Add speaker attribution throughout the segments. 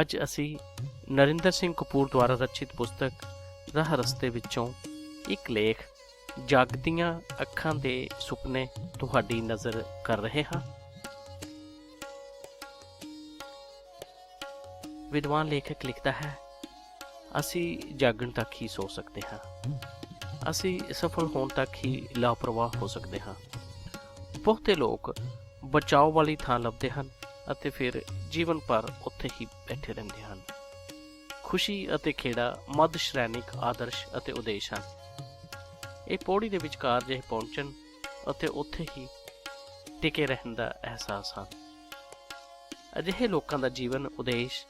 Speaker 1: ਅੱਜ ਅਸੀਂ ਨਰਿੰਦਰ ਸਿੰਘ ਕਪੂਰ ਦੁਆਰਾ ਰਚਿਤ ਪੁਸਤਕ ਰਾਹ ਰਸਤੇ ਵਿੱਚੋਂ ਇੱਕ ਲੇਖ ਜਾਗਦੀਆਂ ਅੱਖਾਂ ਦੇ ਸੁਪਨੇ ਤੁਹਾਡੀ ਨਜ਼ਰ ਕਰ ਰਹੇ ਹਾਂ। ਵਿਦਵਾਨ ਲੇਖਕ ਲਿਖਦਾ ਹੈ, ਅਸੀਂ ਜਾਗਣ ਤੱਕ ਹੀ ਸੋ ਸਕਦੇ ਹਾਂ। ਅਸੀਂ ਸਫਲ ਹੋਣ ਤੱਕ ਹੀ ਲਾਪਰਵਾਹ ਹੋ ਸਕਦੇ ਹਾਂ। ਬਹੁਤੇ ਲੋਕ ਬਚਾਓ ਵਾਲੀ ਥਾਂ ਲੱਭਦੇ ਹਨ। ਅਤੇ ਫਿਰ ਜੀਵਨ ਭਰ ਉੱਥੇ ਹੀ ਬੈਠੇ ਰਹਿੰਦੇ ਹਨ। ਖੁਸ਼ੀ ਅਤੇ ਖੇੜਾ ਮੱਧ ਸ਼੍ਰੇਣਿਕ ਆਦਰਸ਼ ਅਤੇ ਉਦੇਸ਼ ਹਨ। ਇਹ ਪੌੜੀ ਦੇ ਵਿਚਕਾਰ ਜਿਹੇ ਪਹੁੰਚਣ ਅਤੇ ਉੱਥੇ ਹੀ ਟਿਕੇ ਰਹਿਣ ਦਾ ਅਹਿਸਾਸ ਹਨ। ਅਜਿਹੇ ਲੋਕਾਂ ਦਾ ਜੀਵਨ ਉਦੇਸ਼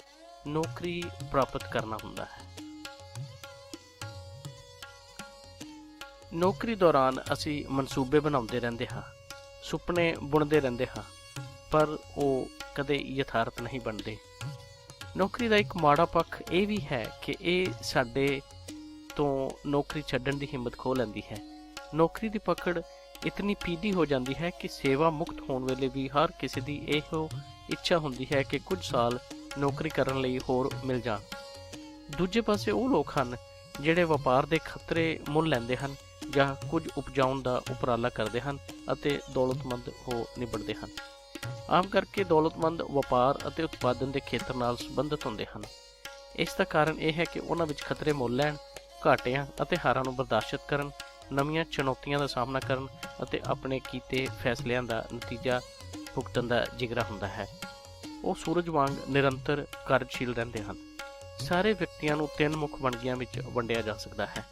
Speaker 1: ਨੌਕਰੀ ਪ੍ਰਾਪਤ ਕਰਨਾ ਹੁੰਦਾ ਹੈ। ਨੌਕਰੀ ਦੌਰਾਨ ਅਸੀਂ ਮਨਸੂਬੇ ਬਣਾਉਂਦੇ ਰਹਿੰਦੇ ਹਾਂ, ਸੁਪਨੇ ਬੁਣਦੇ ਰਹਿੰਦੇ ਹਾਂ, ਪਰ ਉਹ ਕਦੇ ਯਥਾਰਥ ਨਹੀਂ ਬਣਦੇ। ਨੌਕਰੀ ਦਾ ਇੱਕ ਮਾੜਾ ਪੱਖ ਇਹ ਵੀ ਹੈ ਕਿ ਇਹ ਸਾਡੇ ਤੋਂ ਨੌਕਰੀ ਛੱਡਣ ਦੀ ਹਿੰਮਤ ਖੋ ਲੈਂਦੀ ਹੈ। ਨੌਕਰੀ ਦੀ ਪਕੜ ਇਤਨੀ ਪੀਦੀ ਹੋ ਜਾਂਦੀ ਹੈ ਕਿ ਸੇਵਾ ਮੁਕਤ ਹੋਣ ਵੇਲੇ ਵੀ ਹਰ ਕਿਸੇ ਦੀ ਇਹੋ ਇੱਛਾ ਹੁੰਦੀ ਹੈ ਕਿ ਕੁਝ ਸਾਲ ਨੌਕਰੀ ਕਰਨ ਲਈ ਹੋਰ ਮਿਲ ਜਾਣ। ਦੂਜੇ ਪਾਸੇ ਉਹ ਲੋਕ ਹਨ ਜਿਹੜੇ ਵਪਾਰ ਦੇ ਖਤਰੇ ਮੁੱਲ ਲੈਂਦੇ ਹਨ ਜਾਂ ਕੁਝ ਉਪਜਾਉਣ ਦਾ ਉਪਰਾਲਾ ਕਰਦੇ ਹਨ ਅਤੇ ਦੌਲਤਮੰਦ ਹੋ ਨਿਬੜਦੇ ਹਨ। ਆਮ ਕਰਕੇ ਦੌਲਤਮੰਦ ਵਪਾਰ ਅਤੇ ਉਤਪਾਦਨ ਦੇ ਖੇਤਰ ਨਾਲ ਸੰਬੰਧਿਤ ਹੁੰਦੇ ਹਨ। ਇਸ ਦਾ ਕਾਰਨ ਇਹ ਹੈ ਕਿ ਉਹਨਾਂ ਵਿੱਚ ਖਤਰੇ ਮੁੱਲ ਲੈਣ, ਘਾਟਿਆਂ ਅਤੇ ਹਾਰਾਂ ਨੂੰ ਬਰਦਾਸ਼ਤ ਕਰਨ, ਨਵੀਆਂ ਚੁਣੌਤੀਆਂ ਦਾ ਸਾਹਮਣਾ ਕਰਨ ਅਤੇ ਆਪਣੇ ਕੀਤੇ ਫੈਸਲਿਆਂ ਦਾ ਨਤੀਜਾ ਭੁਗਤਣ ਦਾ ਜਿਗਰਾ ਹੁੰਦਾ ਹੈ। ਉਹ ਸੂਰਜ ਵਾਂਗ ਨਿਰੰਤਰ ਕਾਰਜਸ਼ੀਲ ਰਹਿੰਦੇ ਹਨ। ਸਾਰੇ ਵਿਅਕਤੀਆਂ ਨੂੰ ਤਿੰਨ ਮੁੱਖ ਵੰਨਗੀਆਂ ਵਿੱਚ ਵੰਡਿਆ ਜਾ ਸਕਦਾ ਹੈ।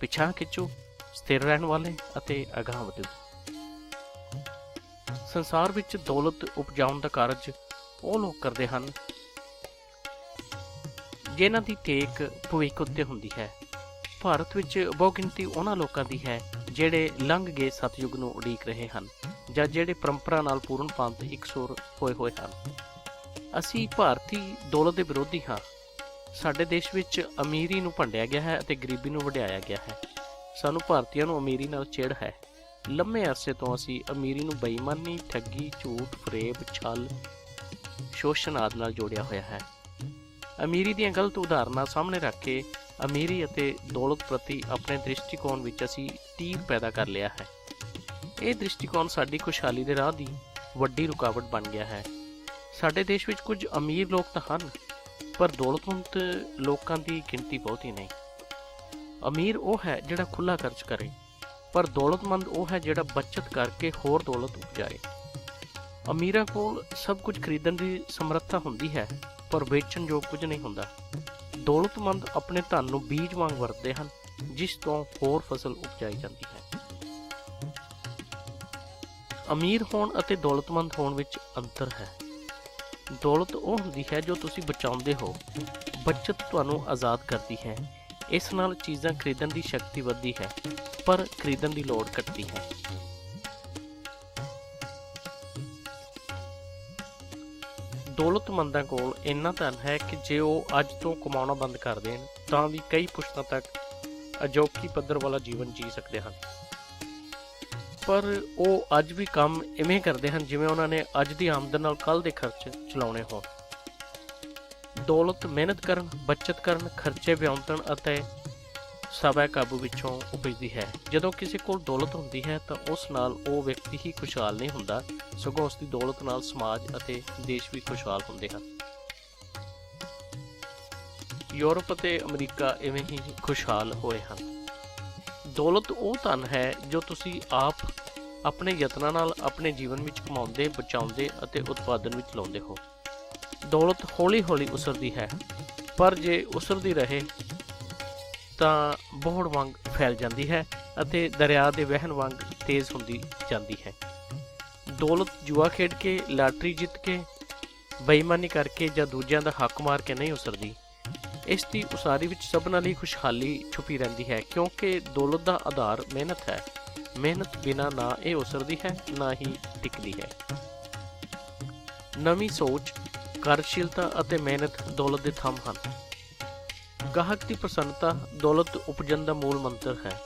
Speaker 1: ਪਿਛਾਂ ਖਿੱਚੂ, ਸਥਿਰ ਰਹਿਣ ਵਾਲੇ ਅਤੇ ਅਗਾਂਹ ਵਧੂ। ਸੰਸਾਰ ਵਿੱਚ ਦੌਲਤ ਉਪਜਾਉਣ ਦਾ ਕਾਰਜ ਉਹ ਲੋਕ ਕਰਦੇ ਹਨ, ਜਿਨ੍ਹਾਂ ਦੀ ਟੇਕ ਭਵਿੱਖ ਉੱਤੇ ਹੁੰਦੀ ਹੈ। ਭਾਰਤ ਵਿੱਚ ਬਹੁਗਿਣਤੀ ਉਹਨਾਂ ਲੋਕਾਂ ਦੀ ਹੈ, ਜਿਹੜੇ ਲੰਘ ਗਏ ਸਤਯੁਗ ਨੂੰ ਉਡੀਕ ਰਹੇ ਹਨ, ਜਾਂ ਜਿਹੜੇ ਪਰੰਪਰਾ ਨਾਲ ਪੂਰਨ ਪੰਥ ਇਕਸੁਰ ਹੋਏ ਹੋਏ ਹਨ। ਅਸੀਂ ਭਾਰਤੀ ਦੌਲਤ ਦੇ ਵਿਰੋਧੀ ਹਾਂ। ਸਾਡੇ ਦੇਸ਼ ਵਿੱਚ ਅਮੀਰੀ ਨੂੰ ਭੰਡਿਆ ਗਿਆ ਹੈ ਅਤੇ ਗਰੀਬੀ ਨੂੰ ਵਡਿਆਇਆ ਗਿਆ ਹੈ। ਸਾਨੂੰ ਭਾਰਤੀਆਂ ਨੂੰ ਅਮੀਰੀ ਨਾਲ ਚਿੜ ਹੈ। ਲੰਮੇ ਅਰਸੇ ਤੋਂ ਅਸੀਂ ਅਮੀਰੀ ਨੂੰ ਬੇਈਮਾਨੀ, ਠੱਗੀ, ਝੂਠ, ਫਰੇਬ, ਛਲ, ਸ਼ੋਸ਼ਣ ਆਦਿ ਨਾਲ ਜੋੜਿਆ ਹੋਇਆ ਹੈ। ਅਮੀਰੀ ਦੀਆਂ ਗਲਤ ਉਦਾਹਰਨਾਂ ਸਾਹਮਣੇ ਰੱਖ ਕੇ ਅਮੀਰੀ ਅਤੇ ਦੌਲਤ ਪ੍ਰਤੀ ਆਪਣੇ ਦ੍ਰਿਸ਼ਟੀਕੋਣ ਵਿੱਚ ਅਸੀਂ ਤੀਰ ਪੈਦਾ ਕਰ ਲਿਆ ਹੈ। ਇਹ ਦ੍ਰਿਸ਼ਟੀਕੋਣ ਸਾਡੀ ਖੁਸ਼ਹਾਲੀ ਦੇ ਰਾਹ ਦੀ ਵੱਡੀ ਰੁਕਾਵਟ ਬਣ ਗਿਆ ਹੈ। ਸਾਡੇ ਦੇਸ਼ ਵਿੱਚ ਕੁਝ ਅਮੀਰ ਲੋਕ ਤਾਂ ਹਨ ਪਰ ਦੌਲਤਮੰਦ ਲੋਕਾਂ ਦੀ ਗਿਣਤੀ ਬਹੁਤੀ ਨਹੀਂ। ਅਮੀਰ ਉਹ ਹੈ ਜਿਹੜਾ ਖੁੱਲਾ ਖਰਚ ਕਰੇ। ਪਰ ਦੌਲਤਮੰਦ ਉਹ ਹੈ ਜਿਹੜਾ ਬਚਤ ਕਰਕੇ ਹੋਰ ਦੌਲਤ ਉਪਜਾਏ। ਅਮੀਰਾਂ ਕੋਲ ਸਭ ਕੁਝ ਖਰੀਦਣ ਦੀ ਸਮਰੱਥਾ ਹੁੰਦੀ ਹੈ, ਪਰ ਵੇਚਣ ਯੋਗ ਕੁਝ ਨਹੀਂ ਹੁੰਦਾ। ਦੌਲਤਮੰਦ ਆਪਣੇ ਧਨ ਨੂੰ ਬੀਜ ਵਾਂਗ ਵਰਤਦੇ ਹਨ, ਜਿਸ ਤੋਂ ਹੋਰ ਫਸਲ ਉਪਜਾਈ ਜਾਂਦੀ ਹੈ। ਅਮੀਰ ਹੋਣ ਅਤੇ ਦੌਲਤਮੰਦ ਹੋਣ ਵਿੱਚ ਅੰਤਰ ਹੈ। ਦੌਲਤ ਉਹ ਹੁੰਦੀ ਹੈ ਜੋ ਤੁਸੀਂ ਬਚਾਉਂਦੇ ਹੋ। ਬਚਤ ਤੁਹਾਨੂੰ ਆਜ਼ਾਦ ਕਰਦੀ ਹੈ। ਇਸ ਨਾਲ ਚੀਜ਼ਾਂ ਖਰੀਦਣ ਦੀ ਸ਼ਕਤੀ ਵੱਧਦੀ ਹੈ। ਪਰ ਖਰੀਦਣ ਦੀ ਲੋੜ ਘਟਦੀ ਹੈ। ਦੌਲਤਮੰਦਾਂ ਕੋਲ ਇੰਨਾ ਧਨ ਹੈ ਕਿ ਜੇ ਉਹ ਅੱਜ ਤੋਂ ਕਮਾਉਣਾ ਬੰਦ ਕਰ ਦੇਣ, ਤਾਂ ਵੀ ਕਈ ਪੁਸ਼ਤਾਂ ਤੱਕ ਅਜੋਕੀ ਪੱਧਰ ਵਾਲਾ ਜੀਵਨ ਜੀ ਸਕਦੇ ਹਨ। ਪਰ ਉਹ ਅੱਜ ਵੀ ਕੰਮ ਇਵੇਂ ਕਰਦੇ ਹਨ ਜਿਵੇਂ ਉਹਨਾਂ ਨੇ ਅੱਜ ਦੀ ਆਮਦਨ ਨਾਲ ਕੱਲ ਦੇ ਖਰਚ ਚਲਾਉਣੇ ਹੋਣ। ਦੌਲਤ ਮਿਹਨਤ ਕਰਨ, ਬਚਤ ਕਰਨ, ਖਰਚੇ ਵਿਆਉਂਤਣ ਅਤੇ ਸਵੈ ਕਾਬੂ ਵਿੱਚੋਂ ਉਪਜਦੀ ਹੈ। ਜਦੋਂ ਕਿਸੇ ਕੋਲ ਦੌਲਤ ਹੁੰਦੀ ਹੈ ਤਾਂ ਉਸ ਨਾਲ ਉਹ ਵਿਅਕਤੀ ਹੀ ਖੁਸ਼ਹਾਲ ਨਹੀਂ ਹੁੰਦਾ, ਸਗੋਂ ਉਸ ਦੀ ਦੌਲਤ ਨਾਲ ਸਮਾਜ ਅਤੇ ਦੇਸ਼ ਵੀ ਖੁਸ਼ਹਾਲ ਹੁੰਦੇ ਹਨ। ਯੂਰਪ ਅਤੇ ਅਮਰੀਕਾ ਇਵੇਂ ਹੀ ਖੁਸ਼ਹਾਲ ਹੋਏ ਹਨ। ਦੌਲਤ ਉਹ ਧਨ ਹੈ ਜੋ ਤੁਸੀਂ ਆਪ ਆਪਣੇ ਯਤਨਾਂ ਨਾਲ ਆਪਣੇ ਜੀਵਨ ਵਿੱਚ ਕਮਾਉਂਦੇ, ਬਚਾਉਂਦੇ ਅਤੇ ਉਤਪਾਦਨ ਵਿੱਚ ਲਾਉਂਦੇ ਹੋ। ਦੌਲਤ ਹੌਲੀ-ਹੌਲੀ ਉਸਰਦੀ ਹੈ, ਪਰ ਜੇ ਉਸਰਦੀ ਰਹੇ ਤਾਂ ਬੋਹੜ ਵਾਂਗ ਫੈਲ ਜਾਂਦੀ ਹੈ ਅਤੇ ਦਰਿਆ ਦੇ ਵਹਿਣ ਵਾਂਗ ਤੇਜ਼ ਹੁੰਦੀ ਜਾਂਦੀ ਹੈ। ਦੌਲਤ ਜੂਆ ਖੇਡ ਕੇ, ਲਾਟਰੀ ਜਿੱਤ ਕੇ, ਬੇਈਮਾਨੀ ਕਰਕੇ ਜਾਂ ਦੂਜਿਆਂ ਦਾ ਹੱਕ ਮਾਰ ਕੇ ਨਹੀਂ ਉਸਰਦੀ। ਇਸ ਦੀ ਉਸਾਰੀ ਵਿੱਚ ਸਭਨਾਂ ਲਈ ਖੁਸ਼ਹਾਲੀ ਛੁਪੀ ਰਹਿੰਦੀ ਹੈ ਕਿਉਂਕਿ ਦੌਲਤ ਦਾ ਆਧਾਰ ਮਿਹਨਤ ਹੈ। ਮਿਹਨਤ ਬਿਨਾ ਨਾ ਇਹ ਉਸਰਦੀ ਹੈ, ਨਾ ਹੀ ਟਿਕਦੀ ਹੈ। ਨਵੀਂ ਸੋਚ, ਕਾਰਜਸ਼ੀਲਤਾ ਅਤੇ ਮਿਹਨਤ ਦੌਲਤ ਦੇ ਥੰਮ ਹਨ। ਗਾਹਕ ਦੀ ਪ੍ਰਸੰਨਤਾ, ਦੌਲਤ ਉਪਜਨ ਦਾ ਮੂਲ ਮੰਤਰ ਹੈ।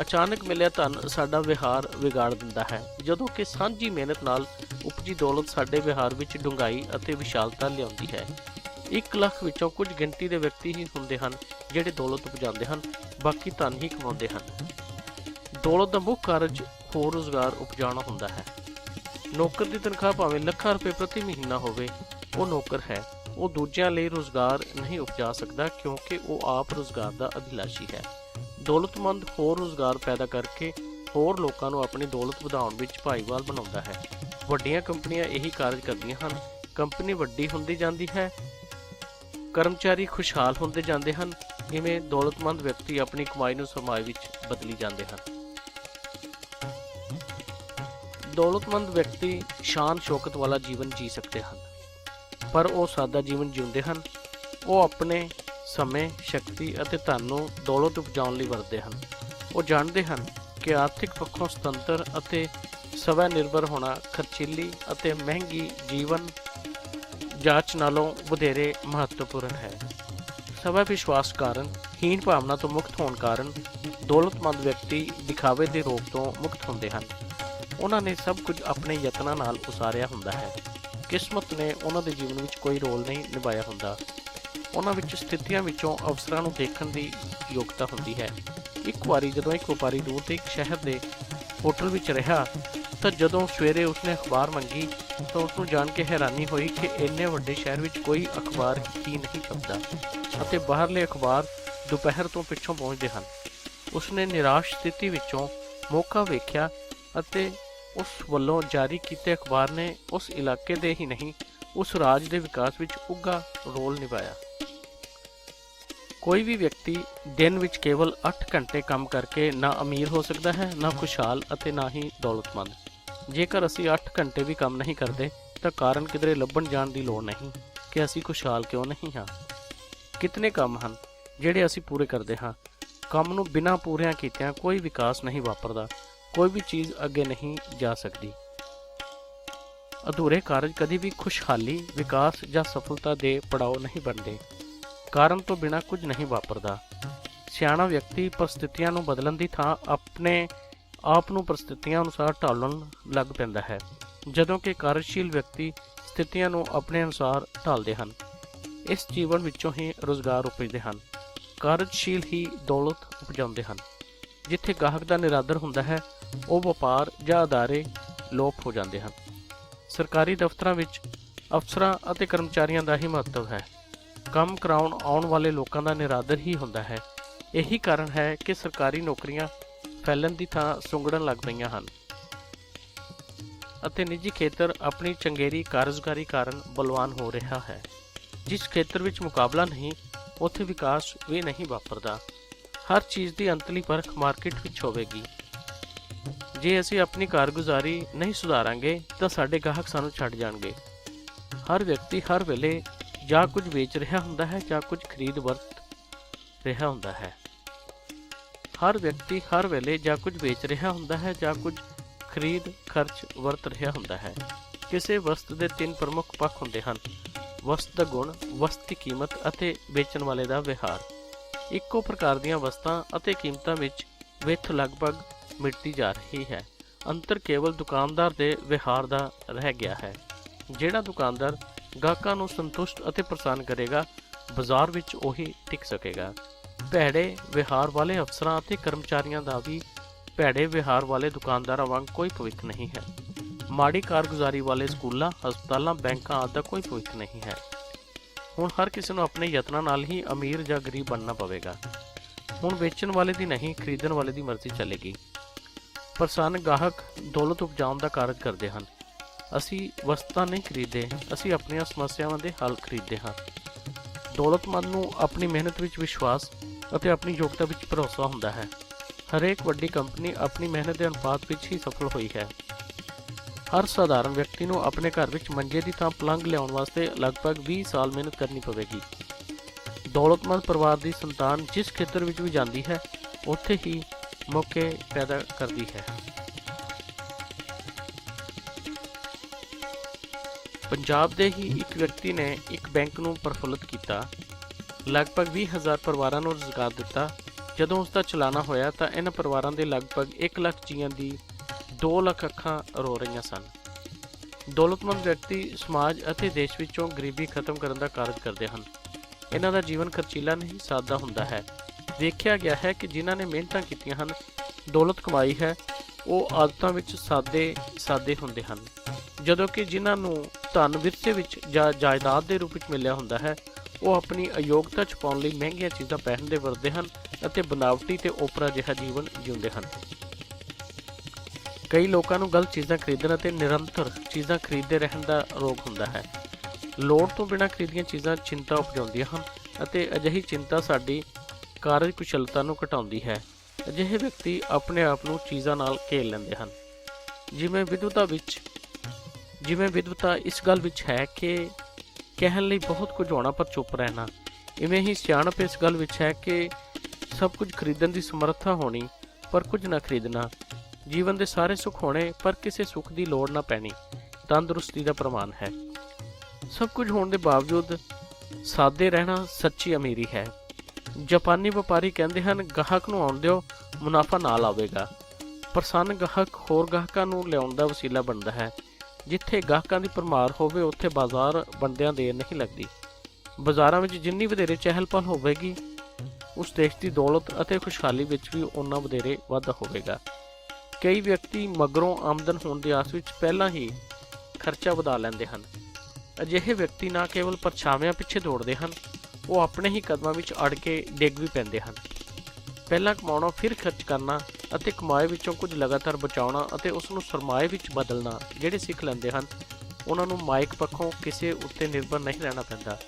Speaker 1: ਅਚਾਨਕ ਮਿਲਿਆ ਧਨ ਸਾਡਾ ਵਿਹਾਰ ਵਿਗਾੜ ਦਿੰਦਾ ਹੈ। ਜਦੋਂ ਕਿ ਸਾਂਝੀ ਮਿਹਨਤ ਨਾਲ ਉਪਜੀ ਦੌਲਤ ਸਾਡੇ ਵਿਹਾਰ ਵਿੱਚ ਡੂੰਘਾਈ ਅਤੇ ਵਿਸ਼ਾਲਤਾ ਲਿਆਉਂਦੀ ਹੈ। 1 ਲੱਖ ਵਿੱਚੋਂ ਕੁਝ ਗਿਣਤੀ ਦੇ ਵਿਅਕਤੀ ਹੀ ਹੁੰਦੇ ਹਨ ਜਿਹੜੇ ਦੌਲਤ ਉਪਜਾਉਂਦੇ ਹਨ, ਬਾਕੀ ਧਨ ਹੀ ਕਮਾਉਂਦੇ ਹਨ। ਦੌਲਤ ਦਾ ਮੁੱਖ ਕਾਰਜ ਹੋਰ ਰੋਜ਼ਗਾਰ ਉਪਜਾਉਣਾ ਹੁੰਦਾ ਹੈ। ਨੌਕਰ ਦੀ ਤਨਖਾਹ ਭਾਵੇਂ ਲੱਖਾਂ ਰੁਪਏ ਪ੍ਰਤੀ ਮਹੀਨਾ ਹੋਵੇ, ਉਹ ਨੌਕਰ ਹੈ। ਉਹ ਦੂਜਿਆਂ ਲਈ ਰੋਜ਼ਗਾਰ ਨਹੀਂ ਉਪਜਾ ਸਕਦਾ ਕਿਉਂਕਿ ਉਹ ਆਪ ਰੋਜ਼ਗਾਰ ਦਾ ਅਭਿਲਾਸ਼ੀ ਹੈ। ਦੌਲਤਮੰਦ ਹੋਰ ਰੋਜ਼ਗਾਰ ਪੈਦਾ ਕਰਕੇ ਹੋਰ ਲੋਕਾਂ ਨੂੰ ਆਪਣੀ ਦੌਲਤ ਵਧਾਉਣ ਵਿੱਚ ਭਾਈਵਾਲ ਬਣਾਉਂਦਾ ਹੈ। ਵੱਡੀਆਂ ਕੰਪਨੀਆਂ ਇਹੀ ਕਾਰਜ ਕਰਦੀਆਂ ਹਨ। ਕੰਪਨੀ ਵੱਡੀ ਹੁੰਦੀ ਜਾਂਦੀ ਹੈ, ਕਰਮਚਾਰੀ ਖੁਸ਼ਹਾਲ ਹੁੰਦੇ ਜਾਂਦੇ ਹਨ, ਇਵੇਂ ਦੌਲਤਮੰਦ ਵਿਅਕਤੀ ਆਪਣੀ ਕਮਾਈ ਨੂੰ ਸਮਾਜ ਵਿੱਚ ਬਦਲੀ ਜਾਂਦੇ ਹਨ। ਦੌਲਤਮੰਦ ਵਿਅਕਤੀ ਸ਼ਾਨ ਸ਼ੌਕਤ ਵਾਲਾ ਜੀਵਨ ਜੀ ਸਕਦੇ ਹਨ। ਪਰ ਉਹ ਸਾਦਾ ਜੀਵਨ ਜਿਉਂਦੇ ਹਨ। ਉਹ ਆਪਣੇ ਸਮੇਂ, ਸ਼ਕਤੀ ਅਤੇ ਧਨ ਨੂੰ ਦੌਲਤ ਉਪਜਾਉਣ ਲਈ ਵਰਤਦੇ ਹਨ। ਉਹ ਜਾਣਦੇ ਹਨ ਕਿ ਆਰਥਿਕ ਪੱਖੋਂ ਸੁਤੰਤਰ ਅਤੇ ਸਵੈ ਨਿਰਭਰ ਹੋਣਾ ਖਰਚੀਲੀ ਅਤੇ ਮਹਿੰਗੀ ਜੀਵਨ ਜਾਂਚ ਨਾਲੋਂ ਵਧੇਰੇ ਮਹੱਤਵਪੂਰਨ ਹੈ। ਸਵੈ ਵਿਸ਼ਵਾਸ ਕਾਰਨ, ਹੀਣ ਭਾਵਨਾ ਤੋਂ ਮੁਕਤ ਹੋਣ ਕਾਰਨ ਦੌਲਤਮੰਦ ਵਿਅਕਤੀ ਦਿਖਾਵੇ ਦੇ ਰੋਗ ਤੋਂ ਮੁਕਤ ਹੁੰਦੇ ਹਨ। ਉਹਨਾਂ ਨੇ ਸਭ ਕੁਝ ਆਪਣੇ ਯਤਨਾਂ ਨਾਲ ਉਸਾਰਿਆ ਹੁੰਦਾ ਹੈ। ਕਿਸਮਤ ਨੇ ਉਹਨਾਂ ਦੇ ਜੀਵਨ ਵਿੱਚ ਕੋਈ ਰੋਲ ਨਹੀਂ ਨਿਭਾਇਆ ਹੁੰਦਾ। ਉਹਨਾਂ ਵਿੱਚ ਸਥਿਤੀਆਂ ਵਿੱਚੋਂ ਅਵਸਰਾਂ ਨੂੰ ਦੇਖਣ ਦੀ ਯੋਗਤਾ ਹੁੰਦੀ ਹੈ। ਇੱਕ ਵਾਰੀ ਜਦੋਂ ਇੱਕ ਵਪਾਰੀ ਦੂਰ ਦੇ ਇੱਕ ਸ਼ਹਿਰ ਦੇ ਹੋਟਲ ਵਿੱਚ ਰਿਹਾ, ਤਾਂ ਜਦੋਂ ਸਵੇਰੇ ਉਸਨੇ ਅਖਬਾਰ ਮੰਗੀ, ਤਾਂ ਉਸ ਨੂੰ ਜਾਣ ਕੇ ਹੈਰਾਨੀ ਹੋਈ ਕਿ ਇੰਨੇ ਵੱਡੇ ਸ਼ਹਿਰ ਵਿੱਚ ਕੋਈ ਅਖਬਾਰ ਹੀ ਨਹੀਂ ਛਪਦਾ ਅਤੇ ਬਾਹਰਲੇ ਅਖਬਾਰ ਦੁਪਹਿਰ ਤੋਂ ਪਿੱਛੋਂ ਪਹੁੰਚਦੇ ਹਨ। ਉਸਨੇ ਨਿਰਾਸ਼ ਸਥਿਤੀ ਵਿੱਚੋਂ ਮੌਕਾ ਵੇਖਿਆ ਅਤੇ ਉਸ ਵੱਲੋਂ ਜਾਰੀ ਕੀਤੇ ਅਖਬਾਰ ਨੇ ਉਸ ਇਲਾਕੇ ਦੇ ਹੀ ਨਹੀਂ, ਉਸ ਰਾਜ ਦੇ ਵਿਕਾਸ ਵਿੱਚ ਉੱਘਾ ਰੋਲ ਨਿਭਾਇਆ। ਕੋਈ ਵੀ ਵਿਅਕਤੀ ਦਿਨ ਵਿੱਚ ਕੇਵਲ 8 ਘੰਟੇ ਕੰਮ ਕਰਕੇ ਨਾ ਅਮੀਰ ਹੋ ਸਕਦਾ ਹੈ, ਨਾ ਖੁਸ਼ਹਾਲ ਅਤੇ ਨਾ ਹੀ ਦੌਲਤਮੰਦ। ਜੇਕਰ ਅਸੀਂ 8 ਘੰਟੇ ਵੀ ਕੰਮ ਨਹੀਂ ਕਰਦੇ, ਤਾਂ ਕਾਰਨ ਕਿਧਰੇ ਲੱਭਣ ਜਾਣ ਦੀ ਲੋੜ ਨਹੀਂ ਕਿ ਅਸੀਂ ਖੁਸ਼ਹਾਲ ਕਿਉਂ ਨਹੀਂ ਹਾਂ। ਕਿਤਨੇ ਕੰਮ ਹਨ ਜਿਹੜੇ ਅਸੀਂ ਪੂਰੇ ਕਰਦੇ ਹਾਂ। ਕੰਮ ਨੂੰ ਬਿਨਾਂ ਪੂਰਿਆਂ ਕੀਤਿਆਂ ਕੋਈ ਵਿਕਾਸ ਨਹੀਂ ਵਾਪਰਦਾ। ਕੋਈ ਵੀ ਚੀਜ਼ ਅੱਗੇ ਨਹੀਂ ਜਾ ਸਕਦੀ। ਅਧੂਰੇ ਕਾਰਜ ਕਦੀ ਵੀ ਖੁਸ਼ਹਾਲੀ, ਵਿਕਾਸ ਜਾਂ ਸਫਲਤਾ ਦੇ ਪੜਾਅ ਨਹੀਂ ਬਣਦੇ। ਕਾਰਨ ਤੋਂ ਬਿਨਾਂ ਕੁਝ ਨਹੀਂ ਵਾਪਰਦਾ। ਸਿਆਣਾ ਵਿਅਕਤੀ ਪਰਿਸਥਿਤੀਆਂ ਨੂੰ ਬਦਲਣ ਦੀ ਥਾਂ ਆਪਣੇ ਆਪ ਨੂੰ ਪਰਿਸਥਿਤੀਆਂ ਅਨੁਸਾਰ ਢਾਲਣ ਲੱਗ ਪੈਂਦਾ ਹੈ, ਜਦੋਂ ਕਿ ਕਾਰਜਸ਼ੀਲ ਵਿਅਕਤੀ ਸਥਿਤੀਆਂ ਨੂੰ ਆਪਣੇ ਅਨੁਸਾਰ ਢਾਲਦੇ ਹਨ। ਇਸ ਜੀਵਨ ਵਿੱਚੋਂ ਹੀ ਰੋਜ਼ਗਾਰ ਉਪਜਦੇ ਹਨ। ਕਾਰਜਸ਼ੀਲ ਹੀ ਦੌਲਤ ਉਪਜਾਉਂਦੇ ਹਨ, ਜਿੱਥੇ ਗਾਹਕ ਦਾ ਨਿਰਾਦਰ ਹੁੰਦਾ ਹੈ ਉਹ ਵਪਾਰ ਜਾਂ ਅਦਾਰੇ ਲੋਪ ਹੋ ਜਾਂਦੇ ਹਨ। ਸਰਕਾਰੀ ਦਫ਼ਤਰਾਂ ਵਿੱਚ ਅਫਸਰਾਂ ਅਤੇ ਕਰਮਚਾਰੀਆਂ ਦਾ ਹੀ ਮਹੱਤਵ ਹੈ। ਕੰਮ ਕਰਾਉਣ ਆਉਣ ਵਾਲੇ ਲੋਕਾਂ ਦਾ ਨਿਰਾਦਰ ਹੀ ਹੁੰਦਾ ਹੈ। ਇਹੀ ਕਾਰਨ ਹੈ ਕਿ ਸਰਕਾਰੀ ਨੌਕਰੀਆਂ ਫੈਲਣ ਦੀ ਥਾਂ ਸੁੰਗੜਨ ਲੱਗ ਪਈਆਂ ਹਨ। ਅਤੇ ਨਿੱਜੀ ਖੇਤਰ ਆਪਣੀ ਚੰਗੇਰੀ ਕਾਰਜਕਾਰੀ ਕਾਰਨ ਬਲਵਾਨ ਹੋ ਰਿਹਾ ਹੈ। ਜਿਸ ਖੇਤਰ ਵਿੱਚ ਮੁਕਾਬਲਾ ਨਹੀਂ, ਉੱਥੇ ਵਿਕਾਸ ਵੀ ਨਹੀਂ ਵਾਪਰਦਾ। ਹਰ ਚੀਜ਼ ਦੀ ਅੰਤਲੀ ਪਰਖ ਮਾਰਕੀਟ ਵਿੱਚ ਹੋਵੇਗੀ। ਜੇ ਅਸੀਂ ਆਪਣੀ ਕਾਰਗੁਜ਼ਾਰੀ ਨਹੀਂ ਸੁਧਾਰਾਂਗੇ, ਤਾਂ ਸਾਡੇ ਗਾਹਕ ਸਾਨੂੰ ਛੱਡ ਜਾਣਗੇ। ਹਰ ਵਿਅਕਤੀ ਹਰ ਵੇਲੇ ਜਾਂ ਕੁਝ ਵੇਚ ਰਿਹਾ ਹੁੰਦਾ ਹੈ ਜਾਂ ਕੁਝ ਖਰੀਦ ਵਰਤ ਰਿਹਾ ਹੁੰਦਾ ਹੈ। ਹਰ ਵਿਅਕਤੀ ਹਰ ਵੇਲੇ ਜਾਂ ਕੁਝ ਵੇਚ ਰਿਹਾ ਹੁੰਦਾ ਹੈ ਜਾਂ ਕੁਝ ਖਰੀਦ, ਖਰਚ, ਵਰਤ ਰਿਹਾ ਹੁੰਦਾ ਹੈ। ਕਿਸੇ ਵਸਤ ਦੇ ਤਿੰਨ ਪ੍ਰਮੁੱਖ ਪੱਖ ਹੁੰਦੇ ਹਨ। ਵਸਤ ਦਾ ਗੁਣ, ਵਸਤ ਦੀ ਕੀਮਤ ਅਤੇ ਵੇਚਣ ਵਾਲੇ ਦਾ ਵਿਹਾਰ। ਇੱਕੋ ਪ੍ਰਕਾਰ ਦੀਆਂ ਵਸਤਾਂ ਅਤੇ ਕੀਮਤਾਂ ਵਿੱਚ ਵਿੱਥ ਲਗਭਗ ਮਿਟਦੀ ਜਾ ਰਹੀ ਹੈ। ਅੰਤਰ ਕੇਵਲ ਦੁਕਾਨਦਾਰ ਦੇ ਵਿਹਾਰ ਦਾ ਰਹਿ ਗਿਆ ਹੈ। ਜਿਹੜਾ ਦੁਕਾਨਦਾਰ ਗਾਹਕਾਂ ਨੂੰ ਸੰਤੁਸ਼ਟ ਅਤੇ ਪ੍ਰਸੰਨ ਕਰੇਗਾ, ਬਾਜ਼ਾਰ ਵਿੱਚ ਉਹੀ ਟਿਕ ਸਕੇਗਾ। ਭੈੜੇ ਵਿਹਾਰ ਵਾਲੇ ਅਫਸਰਾਂ ਅਤੇ ਕਰਮਚਾਰੀਆਂ ਦਾ ਵੀ ਭੈੜੇ ਵਿਹਾਰ ਵਾਲੇ ਦੁਕਾਨਦਾਰਾਂ ਵਾਂਗ ਕੋਈ ਭਵਿੱਖ ਨਹੀਂ ਹੈ। ਮਾੜੀ ਕਾਰਗੁਜ਼ਾਰੀ ਵਾਲੇ ਸਕੂਲਾਂ, ਹਸਪਤਾਲਾਂ, ਬੈਂਕਾਂ ਆਦਿ ਦਾ ਕੋਈ ਭਵਿੱਖ ਨਹੀਂ ਹੈ। ਹੁਣ ਹਰ ਕਿਸੇ ਨੂੰ ਆਪਣੇ ਯਤਨਾਂ ਨਾਲ ਹੀ ਅਮੀਰ ਜਾਂ ਗਰੀਬ ਬਣਨਾ ਪਵੇਗਾ। ਹੁਣ ਵੇਚਣ ਵਾਲੇ ਦੀ ਨਹੀਂ, ਖਰੀਦਣ ਵਾਲੇ ਦੀ ਮਰਜ਼ੀ ਚੱਲੇਗੀ। ਪ੍ਰਸੰਨ ਗਾਹਕ ਦੌਲਤ ਉਪਜਾਉਣ ਦਾ ਕਾਰਜ ਕਰਦੇ ਹਨ। ਅਸੀਂ ਵਸਤਾਂ ਨਹੀਂ ਖਰੀਦਦੇ, ਅਸੀਂ ਆਪਣੀਆਂ ਸਮੱਸਿਆਵਾਂ ਦੇ ਹੱਲ ਖਰੀਦਦੇ ਹਾਂ। ਦੌਲਤਮੰਦ ਨੂੰ ਆਪਣੀ ਮਿਹਨਤ ਵਿੱਚ ਵਿਸ਼ਵਾਸ ਅਤੇ ਆਪਣੀ ਯੋਗਤਾ ਵਿੱਚ ਭਰੋਸਾ ਹੁੰਦਾ ਹੈ। ਹਰੇਕ ਵੱਡੀ ਕੰਪਨੀ ਆਪਣੀ ਮਿਹਨਤ ਦੇ ਅਨੁਪਾਤ ਵਿੱਚ ਹੀ ਸਫਲ ਹੋਈ ਹੈ। ਹਰ ਸਧਾਰਨ ਵਿਅਕਤੀ ਨੂੰ ਆਪਣੇ ਘਰ ਵਿੱਚ ਮੰਜੇ ਦੀ ਥਾਂ ਪਲੰਗ ਲਿਆਉਣ ਵਾਸਤੇ ਲਗਭਗ 20 ਸਾਲ ਮਿਹਨਤ ਕਰਨੀ ਪਵੇਗੀ। ਦੌਲਤਮੰਦ ਪਰਿਵਾਰ ਦੀ ਸੰਤਾਨ ਜਿਸ ਖੇਤਰ ਵਿੱਚ ਵੀ ਜਾਂਦੀ ਹੈ, ਉੱਥੇ ਹੀ ਮੌਕੇ ਪੈਦਾ ਕਰਦੀ ਹੈ। ਪੰਜਾਬ ਦੇ ਹੀ ਇੱਕ ਵਿਅਕਤੀ ਨੇ ਇੱਕ ਬੈਂਕ ਨੂੰ ਪ੍ਰਫੁੱਲਤ ਕੀਤਾ। ਲਗਭਗ 20000 ਪਰਿਵਾਰਾਂ ਨੂੰ ਰੁਜ਼ਗਾਰ ਦਿੱਤਾ। ਜਦੋਂ ਉਸ ਦਾ ਚਲਾਣਾ ਹੋਇਆ ਤਾਂ ਇਹਨਾਂ ਪਰਿਵਾਰਾਂ ਦੇ ਲਗਭਗ 1 ਲੱਖ ਜੀਆਂ ਦੀ 2 ਲੱਖ ਅੱਖਾਂ ਰੋ ਰਹੀਆਂ ਸਨ। ਦੌਲਤਮੰਦ ਵਿਅਕਤੀ ਸਮਾਜ ਅਤੇ ਦੇਸ਼ ਵਿੱਚੋਂ ਗਰੀਬੀ ਖਤਮ ਕਰਨ ਦਾ ਕਾਰਜ ਕਰਦੇ ਹਨ। ਇਹਨਾਂ ਦਾ ਜੀਵਨ ਖਰਚੀਲਾ ਨਹੀਂ ਸਾਦਾ ਹੁੰਦਾ ਹੈ। ਦੇਖਿਆ ਗਿਆ ਹੈ ਕਿ ਜਿਨ੍ਹਾਂ ਨੇ ਮਿਹਨਤਾਂ ਕੀਤੀਆਂ ਹਨ, ਦੌਲਤ ਕਮਾਈ ਹੈ, ਉਹ ਆਦਤਾਂ ਵਿੱਚ ਸਾਦੇ ਸਾਦੇ ਹੁੰਦੇ ਹਨ। ਜਦੋਂ ਕਿ ਜਿਨ੍ਹਾਂ ਨੂੰ ਧਨ ਵਿਰਸੇ ਵਿੱਚ ਜਾਂ, ਜਾਇਦਾਦ ਦੇ ਰੂਪ ਵਿੱਚ ਮਿਲਿਆ ਹੁੰਦਾ ਹੈ, ਉਹ ਆਪਣੀ ਅਯੋਗਤਾ ਛੁਪਾਉਣ ਲਈ ਮਹਿੰਗੀਆਂ ਚੀਜ਼ਾਂ ਪਹਿਨਦੇ ਵਰਤਦੇ ਹਨ ਅਤੇ ਬਨਾਵਟੀ ਤੇ ਓਪਰਾ ਜਿਹਾ ਜੀਵਨ ਜਿਉਂਦੇ ਹਨ। ਕਈ ਲੋਕਾਂ ਨੂੰ ਗਲਤ ਚੀਜ਼ਾਂ ਖਰੀਦਣ ਅਤੇ ਨਿਰੰਤਰ ਚੀਜ਼ਾਂ ਖਰੀਦਦੇ ਰਹਿਣ ਦਾ ਰੋਗ ਹੁੰਦਾ ਹੈ। ਲੋੜ ਤੋਂ ਬਿਨਾਂ ਖਰੀਦੀਆਂ ਚੀਜ਼ਾਂ ਚਿੰਤਾ ਉਪਜਾਉਂਦੀਆਂ ਹਨ ਅਤੇ ਅਜਿਹੀ ਚਿੰਤਾ ਸਾਡੀ ਕਾਰਜਕੁਸ਼ਲਤਾ ਨੂੰ ਘਟਾਉਂਦੀ ਹੈ। ਅਜਿਹੇ ਵਿਅਕਤੀ ਆਪਣੇ ਆਪ ਨੂੰ ਚੀਜ਼ਾਂ ਨਾਲ ਘੇਰ ਲੈਂਦੇ ਹਨ। ਜਿਵੇਂ ਵਿਦਵਤਾ ਵਿੱਚ, ਜਿਵੇਂ ਵਿਦਵਤਾ ਇਸ ਗੱਲ ਵਿੱਚ ਹੈ ਕਿ ਕਹਿਣ ਲਈ ਬਹੁਤ ਕੁਝ ਹੋਣਾ ਪਰ ਚੁੱਪ ਰਹਿਣਾ। ਇਵੇਂ ਹੀ ਸਿਆਣਪ ਇਸ ਗੱਲ ਵਿੱਚ ਹੈ ਕਿ ਸਭ ਕੁਝ ਖਰੀਦਣ ਦੀ ਸਮਰੱਥਾ ਹੋਣੀ, ਪਰ ਕੁਝ ਨਾ ਖਰੀਦਣਾ। ਜੀਵਨ ਦੇ ਸਾਰੇ ਸੁੱਖ ਹੋਣੇ, ਪਰ ਕਿਸੇ ਸੁੱਖ ਦੀ ਲੋੜ ਨਾ ਪੈਣੀ। ਤੰਦਰੁਸਤੀ ਦਾ ਪ੍ਰਮਾਣ ਹੈ। ਸਭ ਕੁਝ ਹੋਣ ਦੇ ਬਾਵਜੂਦ ਸਾਦੇ ਰਹਿਣਾ ਸੱਚੀ ਅਮੀਰੀ ਹੈ। ਜਾਪਾਨੀ ਵਪਾਰੀ ਕਹਿੰਦੇ ਹਨ, ਗਾਹਕ ਨੂੰ ਆਉਣ ਦਿਓ, ਮੁਨਾਫਾ ਨਾਲ ਆਵੇਗਾ। ਪ੍ਰਸੰਨ ਗਾਹਕ ਹੋਰ ਗਾਹਕਾਂ ਨੂੰ ਲਿਆਉਣ ਦਾ ਵਸੀਲਾ ਬਣਦਾ ਹੈ। ਜਿੱਥੇ ਗਾਹਕਾਂ ਦੀ ਪਰਮਾਰ ਹੋਵੇ, ਉੱਥੇ ਬਾਜ਼ਾਰ ਬੰਦਿਆਂ ਦੇਰ ਨਹੀਂ ਲੱਗਦੀ। ਬਾਜ਼ਾਰਾਂ ਵਿੱਚ ਜਿੰਨੀ ਵਧੇਰੇ ਚਹਿਲ ਪਹਿਲ ਹੋਵੇਗੀ, ਉਸ ਦੇਸ਼ ਦੀ ਦੌਲਤ ਅਤੇ ਖੁਸ਼ਹਾਲੀ ਵਿੱਚ ਵੀ ਉਨਾ ਵਧੇਰੇ ਵਾਧਾ ਹੋਵੇਗਾ। ਕਈ ਵਿਅਕਤੀ ਮਗਰੋਂ ਆਮਦਨ ਹੋਣ ਦੀ ਆਸ ਵਿੱਚ ਪਹਿਲਾਂ ਹੀ ਖਰਚਾ ਵਧਾ ਲੈਂਦੇ ਹਨ। ਅਜਿਹੇ ਵਿਅਕਤੀ ਨਾ ਕੇਵਲ ਪਰਛਾਵਿਆਂ ਪਿੱਛੇ ਦੌੜਦੇ ਹਨ ਉਹ ਆਪਣੇ ਹੀ ਕਦਮਾਂ ਵਿੱਚ ਅੜ ਕੇ ਡਿੱਗ ਵੀ ਪੈਂਦੇ ਹਨ। ਪਹਿਲਾਂ ਕਮਾਉਣਾ, ਫਿਰ ਖਰਚ ਕਰਨਾ ਅਤੇ ਕਮਾਏ ਵਿੱਚੋਂ ਕੁਝ ਲਗਾਤਾਰ ਬਚਾਉਣਾ ਅਤੇ ਉਸ ਨੂੰ ਸਰਮਾਏ ਵਿੱਚ ਬਦਲਣਾ ਜਿਹੜੇ ਸਿੱਖ ਲੈਂਦੇ ਹਨ, ਉਹਨਾਂ ਨੂੰ ਮਾਇਕ ਪੱਖੋਂ ਕਿਸੇ ਉੱਤੇ ਨਿਰਭਰ ਨਹੀਂ ਰਹਿਣਾ ਪੈਂਦਾ।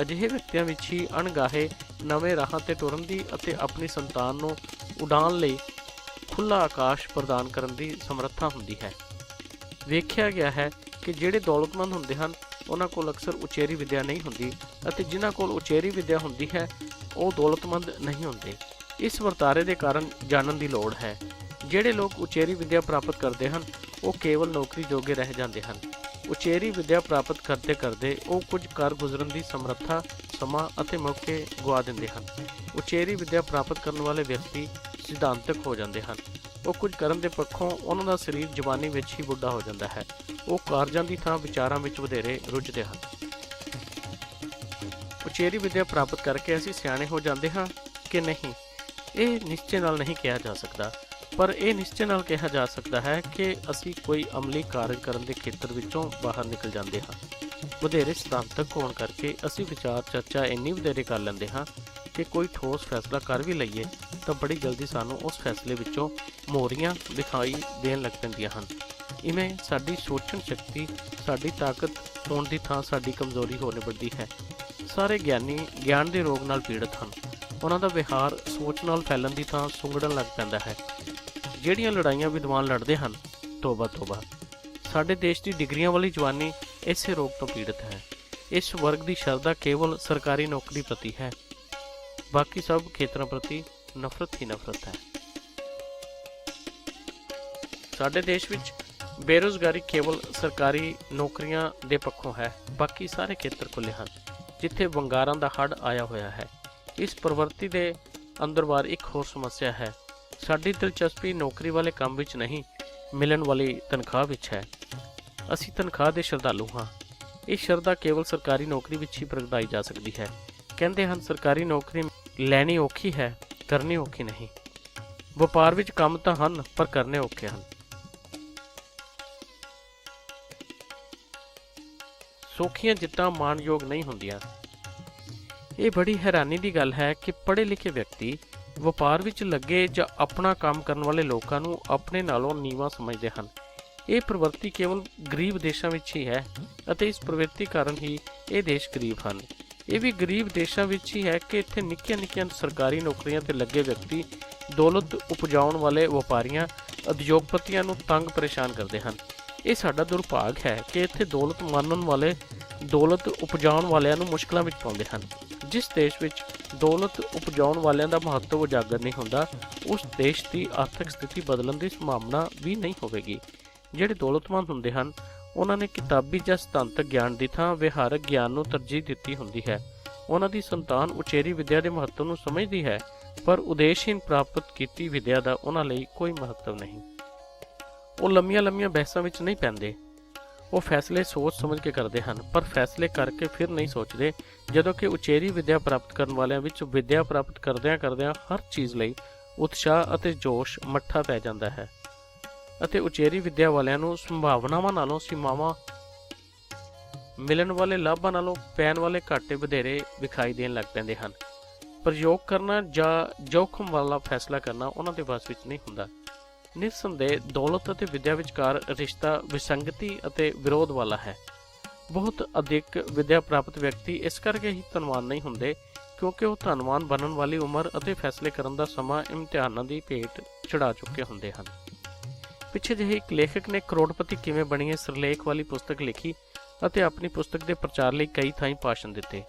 Speaker 1: ਅਜਿਹੇ ਵਿਅਕਤੀਆਂ ਵਿੱਚ ਹੀ ਅਣਗਾਹੇ ਨਵੇਂ ਰਾਹਾਂ ਤੇ ਤੁਰਨ ਦੀ ਅਤੇ ਆਪਣੀ ਸੰਤਾਨ ਨੂੰ ਉਡਾਣ ਲਈ ਖੁੱਲਾ ਆਕਾਸ਼ ਪ੍ਰਦਾਨ ਕਰਨ ਦੀ ਸਮਰੱਥਾ ਹੁੰਦੀ ਹੈ। ਵੇਖਿਆ ਗਿਆ ਹੈ ਕਿ ਜਿਹੜੇ ਦੌਲਤਮੰਦ ਹੁੰਦੇ ਹਨ ਉਹਨਾਂ ਕੋਲ ਅਕਸਰ ਉਚੇਰੀ ਵਿੱਦਿਆ ਨਹੀਂ ਹੁੰਦੀ ਅਤੇ ਜਿਨ੍ਹਾਂ ਕੋਲ ਉਚੇਰੀ ਵਿੱਦਿਆ ਹੁੰਦੀ ਹੈ, ਉਹ ਦੌਲਤਮੰਦ ਨਹੀਂ ਹੁੰਦੇ। ਇਸ ਵਰਤਾਰੇ ਦੇ ਕਾਰਨ ਜਾਣਨ ਦੀ ਲੋੜ ਹੈ। ਜਿਹੜੇ ਲੋਕ ਉਚੇਰੀ ਵਿੱਦਿਆ ਪ੍ਰਾਪਤ ਕਰਦੇ ਹਨ, ਉਹ ਕੇਵਲ ਨੌਕਰੀ ਜੋਗੇ ਰਹਿ ਜਾਂਦੇ ਹਨ। ਉਚੇਰੀ ਵਿੱਦਿਆ ਪ੍ਰਾਪਤ ਕਰਦੇ ਕਰਦੇ ਉਹ ਕੁਝ ਕਰ ਗੁਜ਼ਰਨ ਦੀ ਸਮਰੱਥਾ, ਸਮਾਂ ਅਤੇ ਮੌਕੇ ਗਵਾ ਦਿੰਦੇ ਹਨ। ਉਚੇਰੀ ਵਿੱਦਿਆ ਪ੍ਰਾਪਤ ਕਰਨ ਵਾਲੇ ਵਿਅਕਤੀ ਸਿਧਾਂਤਕ ਹੋ ਜਾਂਦੇ ਹਨ। ਉਹ ਕੁਝ ਕਰਨ ਦੇ ਪੱਖੋਂ ਉਹਨਾਂ ਦਾ ਸਰੀਰ ਜਵਾਨੀ ਵਿੱਚ ਹੀ ਬੁੱਢਾ ਹੋ ਜਾਂਦਾ ਹੈ। ਉਹ ਕਾਰਜਾਂ ਦੀ ਥਾਂ ਵਿਚਾਰਾਂ ਵਿੱਚ ਵਧੇਰੇ ਰੁੱਝਦੇ ਹਨ। ਉਚੇਰੀ ਵਿਦਿਆ ਪ੍ਰਾਪਤ ਕਰਕੇ ਅਸੀਂ ਸਿਆਣੇ ਹੋ ਜਾਂਦੇ ਹਾਂ ਕਿ ਨਹੀਂ? ਇਹ ਨਿਸ਼ਚੇ ਨਾਲ ਨਹੀਂ ਕਿਹਾ ਜਾ ਸਕਦਾ, ਪਰ ਇਹ ਨਿਸ਼ਚੇ ਨਾਲ ਕਿਹਾ ਜਾ ਸਕਦਾ ਹੈ ਕਿ ਅਸੀਂ ਕੋਈ ਅਮਲੀ ਕਾਰਜ ਕਰਨ ਦੇ ਖੇਤਰ ਵਿੱਚੋਂ ਬਾਹਰ ਨਿਕਲ ਜਾਂਦੇ ਹਾਂ। ਵਧੇਰੇ ਸਿਧਾਂਤਕ ਹੋਣ ਕਰਕੇ ਅਸੀਂ ਵਿਚਾਰ ਚਰਚਾ ਇੰਨੀ ਵਧੇਰੇ ਕਰ ਲੈਂਦੇ ਹਾਂ ਕਿ ਕੋਈ ਠੋਸ ਫੈਸਲਾ ਕਰ ਵੀ ਲਈਏ ਤਾਂ ਬੜੀ ਜਲਦੀ ਸਾਨੂੰ ਉਸ ਫੈਸਲੇ ਵਿੱਚੋਂ ਮੋਰੀਆਂ ਦਿਖਾਈ ਦੇਣ ਲੱਗ ਪੈਂਦੀਆਂ ਹਨ। ਇਵੇਂ ਸਾਡੀ ਸੋਚਣ ਸ਼ਕਤੀ, ਸਾਡੀ ਤਾਕਤ ਹੋਣ ਦੀ ਥਾਂ ਸਾਡੀ ਕਮਜ਼ੋਰੀ ਹੋ ਨਿਬੜਦੀ ਹੈ। ਸਾਰੇ ਗਿਆਨੀ ਗਿਆਨ ਦੇ ਰੋਗ ਨਾਲ ਪੀੜਤ ਹਨ। ਉਹਨਾਂ ਦਾ ਵਿਹਾਰ ਸੋਚ ਨਾਲ ਫੈਲਣ ਦੀ ਥਾਂ ਸੁੰਗੜਨ ਲੱਗ ਪੈਂਦਾ ਹੈ। ਜਿਹੜੀਆਂ ਲੜਾਈਆਂ ਵਿਦਵਾਨ ਲੜਦੇ ਹਨ, ਤੋਬਾ ਤੋਬਾ। ਸਾਡੇ ਦੇਸ਼ ਦੀ ਡਿਗਰੀਆਂ ਵਾਲੀ ਜਵਾਨੀ ਇਸੇ ਰੋਗ ਤੋਂ ਪੀੜਤ ਹੈ। ਇਸ ਵਰਗ ਦੀ ਸ਼ਰਧਾ ਕੇਵਲ ਸਰਕਾਰੀ ਨੌਕਰੀ ਪ੍ਰਤੀ ਹੈ। ਬਾਕੀ ਸਭ ਖੇਤਰਾਂ ਪ੍ਰਤੀ ਨਫ਼ਰਤ ਹੀ ਨਫ਼ਰਤ ਹੈ। ਸਾਡੇ ਦੇਸ਼ ਵਿੱਚ ਬੇਰੋਜ਼ਗਾਰੀ ਕੇਵਲ ਸਰਕਾਰੀ ਨੌਕਰੀਆਂ ਦੇ ਪੱਖੋਂ ਹੈ, ਬਾਕੀ ਸਾਰੇ ਖੇਤਰ ਖੁੱਲੇ ਹਨ, ਜਿੱਥੇ ਵੰਗਾਰਾਂ ਦਾ ਹੜ ਆਇਆ ਹੋਇਆ ਹੈ। ਇਸ ਪ੍ਰਵਰਤੀ ਦੇ ਅੰਦਰ ਬਾਰ ਇੱਕ ਹੋਰ ਸਮੱਸਿਆ ਹੈ, ਸਾਡੀ ਦਿਲਚਸਪੀ ਨੌਕਰੀ ਵਾਲੇ ਕੰਮ ਵਿੱਚ ਨਹੀਂ, ਮਿਲਣ ਵਾਲੀ ਤਨਖਾਹ ਵਿੱਚ ਹੈ। ਅਸੀਂ ਤਨਖਾਹ ਦੇ ਸ਼ਰਧਾਲੂ ਹਾਂ। ਇਹ ਸ਼ਰਧਾ ਕੇਵਲ ਸਰਕਾਰੀ ਨੌਕਰੀ ਵਿੱਚ ਹੀ ਪ੍ਰਗਟਾਈ ਜਾ ਸਕਦੀ ਹੈ। ਕਹਿੰਦੇ ਹਨ, ਸਰਕਾਰੀ ਨੌਕਰੀ ਲੈਣੀ ਔਖੀ ਹੈ, ਕਰਨੀ ਔਖੀ ਨਹੀਂ। ਵਪਾਰ ਵਿੱਚ ਕੰਮ ਤਾਂ ਹਨ, ਪਰ ਕਰਨੇ ਔਖੇ ਹਨ। ਸੌਖੀਆਂ ਜਿੱਤਾਂ ਮਾਣਯੋਗ ਨਹੀਂ ਹੁੰਦੀਆਂ। ਇਹ ਬੜੀ ਹੈਰਾਨੀ ਦੀ ਗੱਲ ਹੈ ਕਿ ਪੜ੍ਹੇ ਲਿਖੇ ਵਿਅਕਤੀ ਵਪਾਰ ਵਿੱਚ ਲੱਗੇ ਜਾਂ ਆਪਣਾ ਕੰਮ ਕਰਨ ਵਾਲੇ ਲੋਕਾਂ ਨੂੰ ਆਪਣੇ ਨਾਲੋਂ ਨੀਵਾਂ ਸਮਝਦੇ ਹਨ। ਇਹ ਪ੍ਰਵਰਤੀ ਕੇਵਲ ਗਰੀਬ ਦੇਸ਼ਾਂ ਵਿੱਚ ਹੀ ਹੈ ਅਤੇ ਇਸ ਪ੍ਰਵਿਰਤੀ ਕਾਰਨ ਹੀ ਇਹ ਦੇਸ਼ ਗਰੀਬ ਹਨ। ਇਹ ਵੀ ਗਰੀਬ ਦੇਸ਼ਾਂ ਵਿੱਚ ਹੀ ਹੈ ਕਿ ਇੱਥੇ ਨਿੱਕੀਆਂ ਨਿੱਕੀਆਂ ਸਰਕਾਰੀ ਨੌਕਰੀਆਂ ਤੇ ਲੱਗੇ ਵਿਅਕਤੀ ਦੌਲਤ ਉਪਜਾਉਣ ਵਾਲੇ ਵਪਾਰੀਆਂ, ਉਦਯੋਗਪਤੀਆਂ ਨੂੰ ਤੰਗ ਪਰੇਸ਼ਾਨ ਕਰਦੇ ਹਨ। ਇਹ ਸਾਡਾ ਦੁਰਭਾਗ ਹੈ ਕਿ ਇੱਥੇ ਦੌਲਤ ਮੰਨਣ ਵਾਲੇ, ਦੌਲਤ ਉਪਜਾਉਣ ਵਾਲਿਆਂ ਨੂੰ ਮੁਸ਼ਕਲਾਂ ਵਿੱਚ ਪਾਉਂਦੇ ਹਨ। ਜਿਸ ਦੇਸ਼ ਵਿੱਚ ਦੌਲਤ ਉਪਜਾਉਣ ਵਾਲਿਆਂ ਦਾ ਮਹੱਤਵ ਉਜਾਗਰ ਨਹੀਂ ਹੁੰਦਾ, ਉਸ ਦੇਸ਼ ਦੀ ਆਰਥਿਕ ਸਥਿਤੀ ਬਦਲਣ ਦੀ ਸੰਭਾਵਨਾ ਵੀ ਨਹੀਂ ਹੋਵੇਗੀ। ਜਿਹੜੇ ਦੌਲਤਮੰਦ ਹੁੰਦੇ ਹਨ, ਉਹਨਾਂ ਨੇ ਕਿਤਾਬੀ ਜਾਂ ਸਿਧਾਂਤਕ ਗਿਆਨ ਦੀ ਥਾਂ ਵਿਹਾਰਕ ਗਿਆਨ ਨੂੰ ਤਰਜੀਹ ਦਿੱਤੀ ਹੁੰਦੀ ਹੈ। ਉਹਨਾਂ ਦੀ ਸੰਤਾਨ ਉਚੇਰੀ ਵਿੱਦਿਆ ਦੇ ਮਹੱਤਵ ਨੂੰ ਸਮਝਦੀ ਹੈ, ਪਰ ਉਦੇਸ਼ਹੀਨ ਪ੍ਰਾਪਤ ਕੀਤੀ ਵਿੱਦਿਆ ਦਾ ਉਹਨਾਂ ਲਈ ਕੋਈ ਮਹੱਤਵ ਨਹੀਂ। ਉਹ ਲੰਮੀਆਂ ਲੰਮੀਆਂ ਬਹਿਸਾਂ ਵਿੱਚ ਨਹੀਂ ਪੈਂਦੇ। ਉਹ ਫੈਸਲੇ ਸੋਚ ਸਮਝ ਕੇ ਕਰਦੇ ਹਨ, ਪਰ ਫੈਸਲੇ ਕਰਕੇ ਫਿਰ ਨਹੀਂ ਸੋਚਦੇ, ਜਦੋਂ ਕਿ ਉਚੇਰੀ ਵਿੱਦਿਆ ਪ੍ਰਾਪਤ ਕਰਨ ਵਾਲਿਆਂ ਵਿੱਚ ਵਿੱਦਿਆ ਪ੍ਰਾਪਤ ਕਰਦਿਆਂ ਕਰਦਿਆਂ ਹਰ ਚੀਜ਼ ਲਈ ਉਤਸ਼ਾਹ ਅਤੇ ਜੋਸ਼ ਮੱਠਾ ਪੈ ਜਾਂਦਾ ਹੈ ਅਤੇ ਉਚੇਰੀ ਵਿੱਦਿਆ ਵਾਲਿਆਂ ਨੂੰ ਸੰਭਾਵਨਾਵਾਂ ਨਾਲੋਂ ਸੀਮਾਵਾਂ ਮਿਲਣ ਵਾਲੇ ਲਾਭਾਂ ਨਾਲੋਂ ਪੈਣ ਵਾਲੇ ਘਾਟੇ ਵਧੇਰੇ ਵਿਖਾਈ ਦੇਣ ਲੱਗ ਪੈਂਦੇ ਹਨ। ਪ੍ਰਯੋਗ ਕਰਨਾ ਜਾਂ ਜੋਖਮ ਵਾਲਾ ਫੈਸਲਾ ਕਰਨਾ ਉਹਨਾਂ ਦੇ ਵੱਸ ਵਿੱਚ ਨਹੀਂ ਹੁੰਦਾ। ਨਿਰਸੰਦੇਹ ਦੌਲਤ ਅਤੇ ਵਿੱਦਿਆ ਵਿਚਕਾਰ ਰਿਸ਼ਤਾ ਵਿਸੰਗਤੀ ਅਤੇ ਵਿਰੋਧ ਵਾਲਾ ਹੈ। ਬਹੁਤ ਅਧਿਕ ਵਿੱਦਿਆ ਪ੍ਰਾਪਤ ਵਿਅਕਤੀ ਇਸ ਕਰਕੇ ਹੀ ਧਨਵਾਨ ਨਹੀਂ ਹੁੰਦੇ, ਕਿਉਂਕਿ ਉਹ ਧਨਵਾਨ ਬਣਨ ਵਾਲੀ ਉਮਰ ਅਤੇ ਫੈਸਲੇ ਕਰਨ ਦਾ ਸਮਾਂ ਇਮਤਿਹਾਨਾਂ ਦੀ ਭੇਟ ਚੜਾ ਚੁੱਕੇ ਹੁੰਦੇ ਹਨ। ਪਿੱਛੇ ਜਿਹੇ ਇੱਕ ਲੇਖਕ ਨੇ ਕਰੋੜਪਤੀ ਕਿਵੇਂ ਬਣੀਏ ਸਿਰਲੇਖ ਵਾਲੀ ਪੁਸਤਕ ਲਿਖੀ ਅਤੇ ਆਪਣੀ ਪੁਸਤਕ ਦੇ ਪ੍ਰਚਾਰ ਲਈ ਕਈ ਥਾਈਂ ਭਾਸ਼ਣ ਦਿੱਤੇ।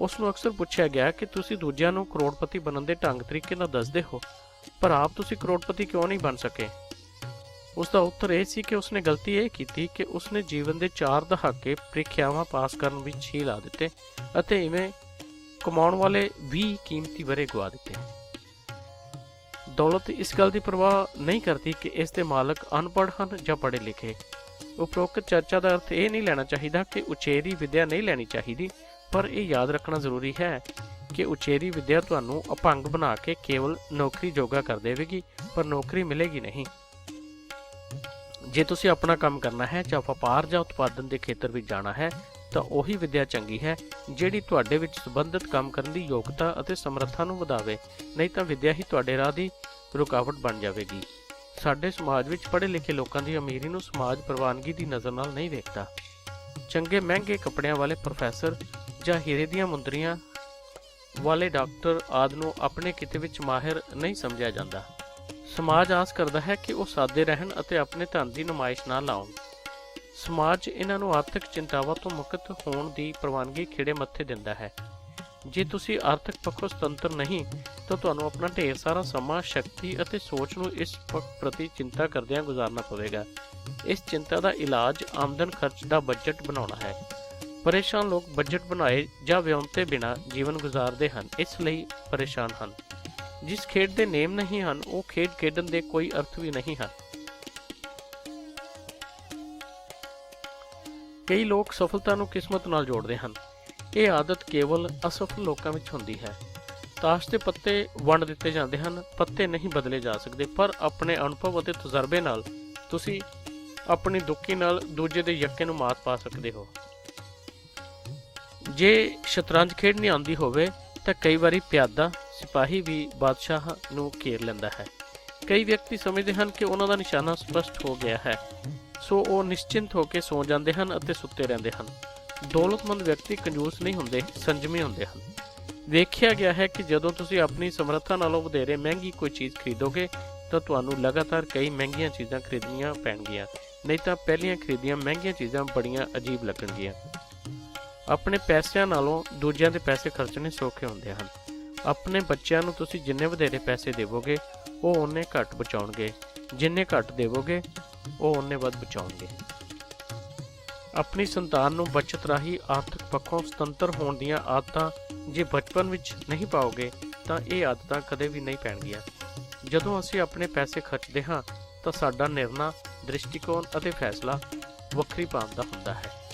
Speaker 1: ਉਸ ਨੂੰ ਅਕਸਰ ਪੁੱਛਿਆ ਗਿਆ ਕਿ ਤੁਸੀਂ ਦੂਜਿਆਂ ਨੂੰ ਕਰੋੜਪਤੀ ਬਣਨ ਦੇ ਢੰਗ ਤਰੀਕੇ ਨਾਲ ਦੱਸਦੇ ਹੋ ਪਰ ਆਪ ਤੁਸੀਂ ਕਰੋੜਪਤੀ ਕਿਉਂ ਨਹੀਂ ਬਣ ਸਕੇ? ਉਸ ਦਾ ਉੱਤਰ ਇਹ ਸੀ ਕਿ ਉਸਨੇ ਗਲਤੀ ਇਹ ਕੀਤੀ ਕਿ ਉਸਨੇ ਜੀਵਨ ਦੇ 4 ਦਹਾਕੇ ਪ੍ਰੀਖਿਆਵਾਂ ਪਾਸ ਕਰਨ ਵਿੱਚ ਹੀ ਲਾ ਦਿੱਤੇ ਅਤੇ ਇਵੇਂ ਕਮਾਉਣ ਵਾਲੇ 20 ਕੀਮਤੀ ਵਰੇ ਗਵਾ ਦਿੱਤੇ। ਦੌਲਤ ਇਸ ਗੱਲ ਦੀ ਪਰਵਾਹ ਨਹੀਂ ਕਰਦੀ ਕਿ ਇਸ ਦੇ ਮਾਲਕ ਅਨਪੜ੍ਹ ਹਨ ਜਾਂ ਪੜ੍ਹੇ ਲਿਖੇ। ਉਪਰੋਕਤ ਚਰਚਾ ਦਾ ਅਰਥ ਇਹ ਨਹੀਂ ਲੈਣਾ ਚਾਹੀਦਾ ਕਿ ਉਚੇਰੀ ਵਿਦਿਆ ਨਹੀਂ ਲੈਣੀ ਚਾਹੀਦੀ, ਪਰ ਇਹ ਯਾਦ ਰੱਖਣਾ ਜ਼ਰੂਰੀ ਹੈ ਕਿ ਉਚੇਰੀ ਵਿੱਦਿਆ ਤੁਹਾਨੂੰ ਅਪੰਗ ਬਣਾ ਕੇ ਕੇਵਲ ਨੌਕਰੀ ਜੋਗਾ ਕਰ ਦੇਵੇਗੀ, ਪਰ ਨੌਕਰੀ ਮਿਲੇਗੀ ਨਹੀਂ। ਜੇ ਤੁਸੀਂ ਆਪਣਾ ਕੰਮ ਕਰਨਾ ਹੈ ਜਾਂ ਵਪਾਰ ਜਾਂ ਉਤਪਾਦਨ ਦੇ ਖੇਤਰ ਵਿੱਚ ਜਾਣਾ ਹੈ, ਤਾਂ ਉਹੀ ਵਿੱਦਿਆ ਚੰਗੀ ਹੈ, ਜਿਹੜੀ ਤੁਹਾਡੇ ਵਿੱਚ ਸੰਬੰਧਿਤ ਕੰਮ ਕਰਨ ਦੀ ਯੋਗਤਾ ਅਤੇ ਸਮਰੱਥਾ ਨੂੰ ਵਧਾਵੇ, ਨਹੀਂ ਤਾਂ ਵਿੱਦਿਆ ਹੀ ਤੁਹਾਡੇ ਰਾਹ ਦੀ ਰੁਕਾਵਟ ਬਣ ਜਾਵੇਗੀ। ਸਾਡੇ ਸਮਾਜ ਵਿੱਚ ਪੜ੍ਹੇ ਲਿਖੇ ਲੋਕਾਂ ਦੀ ਅਮੀਰੀ ਨੂੰ ਸਮਾਜ ਪ੍ਰਵਾਨਗੀ ਦੀ ਨਜ਼ਰ ਨਾਲ ਨਹੀਂ ਵੇਖਦਾ। ਚੰਗੇ ਮਹਿੰਗੇ ਕੱਪੜਿਆਂ ਵਾਲੇ ਪ੍ਰੋਫੈਸਰ ਜਾਂ ਹੀਰੇ ਦੀਆਂ ਮੁੰਦਰੀਆਂ ਵਾਲੇ ਡਾਕਟਰ ਆਦਿ ਨੂੰ ਆਪਣੇ ਕਿਤੇ ਵਿੱਚ ਮਾਹਿਰ ਨਹੀਂ ਸਮਝਿਆ ਜਾਂਦਾ। ਸਮਾਜ ਆਸ ਕਰਦਾ ਹੈ ਕਿ ਉਹ ਸਾਦੇ ਰਹਿਣ ਅਤੇ ਆਪਣੇ ਧਨ ਦੀ ਨੁਮਾਇਸ਼ ਨਾ ਲਾਉਣ। ਸਮਾਜ ਇਹਨਾਂ ਨੂੰ ਆਰਥਿਕ ਚਿੰਤਾਵਾਂ ਤੋਂ ਮੁਕਤ ਹੋਣ ਦੀ ਪ੍ਰਵਾਨਗੀ ਖਿੜੇ ਮੱਥੇ ਦਿੰਦਾ ਹੈ। ਜੇ ਤੁਸੀਂ ਆਰਥਿਕ ਪੱਖੋਂ ਸੁਤੰਤਰ ਨਹੀਂ, ਤਾਂ ਤੁਹਾਨੂੰ ਆਪਣਾ ਢੇਰ ਸਾਰਾ ਸਮਾਂ, ਸ਼ਕਤੀ ਅਤੇ ਸੋਚ ਨੂੰ ਇਸ ਪ੍ਰਤੀ ਚਿੰਤਾ ਕਰਦਿਆਂ ਗੁਜ਼ਾਰਨਾ ਪਵੇਗਾ। ਇਸ ਚਿੰਤਾ ਦਾ ਇਲਾਜ ਆਮਦਨ ਖਰਚ ਦਾ ਬਜਟ ਬਣਾਉਣਾ ਹੈ। ਪਰੇਸ਼ਾਨ ਲੋਕ ਬਜਟ ਬਣਾਏ ਜਾਂ ਵਿਉਂਤੇ ਬਿਨਾ ਜੀਵਨ ਗੁਜ਼ਾਰਦੇ ਹਨ, ਇਸ ਲਈ ਪਰੇਸ਼ਾਨ ਹਨ। ਜਿਸ ਖੇਡ ਦੇ ਨੇਮ ਨਹੀਂ ਹਨ, ਉਹ ਖੇਡ ਖੇਡਣ ਦੇ ਕੋਈ ਅਰਥ ਵੀ ਨਹੀਂ ਹਨ। ਕਈ ਲੋਕ ਸਫਲਤਾ ਨੂੰ ਕਿਸਮਤ ਨਾਲ ਜੋੜਦੇ ਹਨ। ਇਹ ਆਦਤ ਕੇਵਲ ਅਸਫਲ ਲੋਕਾਂ ਵਿੱਚ ਹੁੰਦੀ ਹੈ। ਤਾਸ਼ ਦੇ ਪੱਤੇ ਵੰਡ ਦਿੱਤੇ ਜਾਂਦੇ ਹਨ, ਪੱਤੇ ਨਹੀਂ ਬਦਲੇ ਜਾ ਸਕਦੇ, ਪਰ ਆਪਣੇ ਅਨੁਭਵ ਅਤੇ ਤਜਰਬੇ ਨਾਲ ਤੁਸੀਂ ਆਪਣੀ ਦੁੱਖੀ ਨਾਲ ਦੂਜੇ ਦੇ ਯੱਕੇ ਨੂੰ ਮਾਤ ਪਾ ਸਕਦੇ ਹੋ। ਜੇ ਸ਼ਤਰੰਜ ਖੇਡਣੀ ਆਉਂਦੀ ਹੋਵੇ, ਤਾਂ ਕਈ ਵਾਰੀ ਪਿਆਦਾ ਸਿਪਾਹੀ ਵੀ ਬਾਦਸ਼ਾਹ ਨੂੰ ਘੇਰ ਲੈਂਦਾ ਹੈ। ਕਈ ਵਿਅਕਤੀ ਸਮਝਦੇ ਹਨ ਕਿ ਉਹਨਾਂ ਦਾ ਨਿਸ਼ਾਨਾ ਸਪਸ਼ਟ ਹੋ ਗਿਆ ਹੈ। ਸੋ ਉਹ ਨਿਸ਼ਚਿੰਤ ਹੋ ਕੇ ਸੌ ਜਾਂਦੇ ਹਨ ਅਤੇ ਸੁੱਤੇ ਰਹਿੰਦੇ ਹਨ। ਦੌਲਤਮੰਦ ਵਿਅਕਤੀ ਕੰਜੂਸ ਨਹੀਂ ਹੁੰਦੇ, ਸੰਜਮੀ ਹੁੰਦੇ ਹਨ। ਵੇਖਿਆ ਗਿਆ ਹੈ ਕਿ ਜਦੋਂ ਤੁਸੀਂ ਆਪਣੀ ਸਮਰੱਥਾ ਨਾਲੋਂ ਵਧੇਰੇ ਮਹਿੰਗੀ ਕੋਈ ਚੀਜ਼ ਖਰੀਦੋਗੇ, ਤਾਂ ਤੁਹਾਨੂੰ ਲਗਾਤਾਰ ਕਈ ਮਹਿੰਗੀਆਂ ਚੀਜ਼ਾਂ ਖਰੀਦਣੀਆਂ ਪੈਣਗੀਆਂ, ਨਹੀਂ ਤਾਂ ਪਹਿਲੀਆਂ ਖਰੀਦੀਆਂ ਮਹਿੰਗੀਆਂ ਚੀਜ਼ਾਂ ਬੜੀਆਂ ਅਜੀਬ ਲੱਗਣਗੀਆਂ। ਆਪਣੇ ਪੈਸਿਆਂ ਨਾਲੋਂ ਦੂਜਿਆਂ ਦੇ ਪੈਸੇ ਖਰਚਣੇ ਸੌਖੇ ਹੁੰਦੇ ਹਨ। ਆਪਣੇ ਬੱਚਿਆਂ ਨੂੰ ਤੁਸੀਂ ਜਿੰਨੇ ਵਧੇਰੇ ਪੈਸੇ ਦੇਵੋਗੇ, ਉਹ ਉਹਨੇ ਘੱਟ ਬਚਾਉਣਗੇ। ਜਿੰਨੇ ਘੱਟ ਦੇਵੋਗੇ, ਉਹ ਉਹਨੇ ਵੱਧ ਬਚਾਉਣਗੇ। ਆਪਣੀ ਸੰਤਾਨ ਨੂੰ ਬਚਤ ਰਾਹੀਂ ਆਰਥਿਕ ਪੱਖੋਂ ਸੁਤੰਤਰ ਹੋਣ ਦੀਆਂ ਆਦਤਾਂ ਜੇ ਬਚਪਨ ਵਿੱਚ ਨਹੀਂ ਪਾਓਗੇ, ਤਾਂ ਇਹ ਆਦਤਾਂ ਕਦੇ ਵੀ ਨਹੀਂ ਪੈਣਗੀਆਂ। ਜਦੋਂ ਅਸੀਂ ਆਪਣੇ ਪੈਸੇ ਖਰਚਦੇ ਹਾਂ, ਤਾਂ ਸਾਡਾ ਨਿਰਣਾ, ਦ੍ਰਿਸ਼ਟੀਕੋਣ ਅਤੇ ਫੈਸਲਾ ਵੱਖਰੀ ਭਾਵ ਦਾ ਹੁੰਦਾ ਹੈ।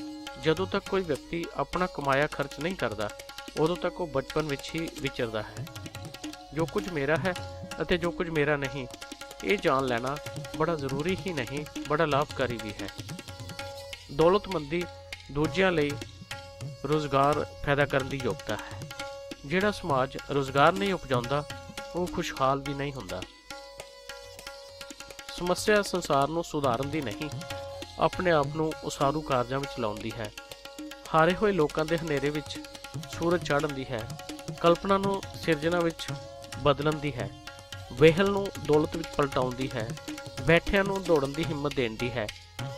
Speaker 1: ਜਦੋਂ ਤੱਕ ਕੋਈ ਵਿਅਕਤੀ ਆਪਣਾ ਕਮਾਇਆ ਖਰਚ ਨਹੀਂ ਕਰਦਾ, ਉਦੋਂ ਤੱਕ ਉਹ ਬਚਪਨ ਵਿੱਚ ਹੀ ਵਿਚਰਦਾ ਹੈ। ਜੋ ਕੁਝ ਮੇਰਾ ਹੈ ਅਤੇ ਜੋ ਕੁਝ ਮੇਰਾ ਨਹੀਂ, ਇਹ ਜਾਣ ਲੈਣਾ ਬੜਾ ਜ਼ਰੂਰੀ ਹੀ ਨਹੀਂ, ਬੜਾ ਲਾਭਕਾਰੀ ਵੀ ਹੈ। ਦੌਲਤਮੰਦੀ ਦੂਜਿਆਂ ਲਈ ਰੋਜ਼ਗਾਰ ਪੈਦਾ ਕਰਨ ਦੀ ਯੋਗਤਾ ਹੈ। ਜਿਹੜਾ ਸਮਾਜ ਰੋਜ਼ਗਾਰ ਨਹੀਂ ਉਪਜਾਉਂਦਾ, ਉਹ ਖੁਸ਼ਹਾਲ ਵੀ ਨਹੀਂ ਹੁੰਦਾ। ਸਮੱਸਿਆ ਸੰਸਾਰ ਨੂੰ ਸੁਧਾਰਨ ਦੀ ਨਹੀਂ ਆਪਣੇ ਆਪ ਨੂੰ ਉਸਾਰੂ ਕਾਰਜਾਂ ਵਿੱਚ ਲਾਉਂਦੀ ਹੈ। ਹਾਰੇ ਹੋਏ ਲੋਕਾਂ ਦੇ ਹਨੇਰੇ ਵਿੱਚ ਸੂਰਜ ਚੜ੍ਹਨ ਦੀ ਹੈ। ਕਲਪਨਾ ਨੂੰ ਸਿਰਜਣਾ ਵਿੱਚ ਬਦਲਣ ਦੀ ਹੈ। ਵੇਹਲ ਨੂੰ ਦੌਲਤ ਵਿੱਚ ਪਲਟਾਉਂਦੀ ਹੈ। ਬੈਠਿਆਂ ਨੂੰ ਦੌੜਨ ਦੀ ਹਿੰਮਤ ਦੇਣ ਦੀ ਹੈ।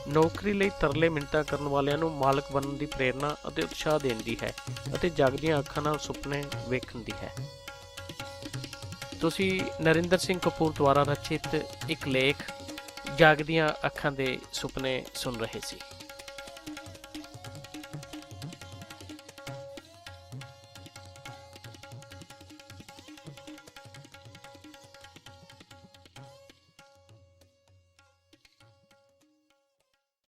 Speaker 1: ਨੌਕਰੀ ਲਈ ਤਰਲੇ ਮਿੰਟਾਂ ਕਰਨ ਵਾਲਿਆਂ ਨੂੰ ਮਾਲਕ ਬਣਨ ਦੀ ਪ੍ਰੇਰਣਾ ਅਤੇ ਉਤਸ਼ਾਹ ਦੇਣ ਦੀ ਹੈ ਅਤੇ ਜਗਦੀਆਂ ਅੱਖਾਂ ਨਾਲ ਸੁਪਨੇ ਵੇਖਣ ਦੀ ਹੈ। ਤੁਸੀਂ ਨਰਿੰਦਰ ਸਿੰਘ ਕਪੂਰ ਦੁਆਰਾ ਰਚਿਤ ਇੱਕ ਲੇਖ ਜਾਗਦੀਆਂ ਅੱਖਾਂ ਦੇ ਸੁਪਨੇ ਸੁਣ ਰਹੇ ਸੀ।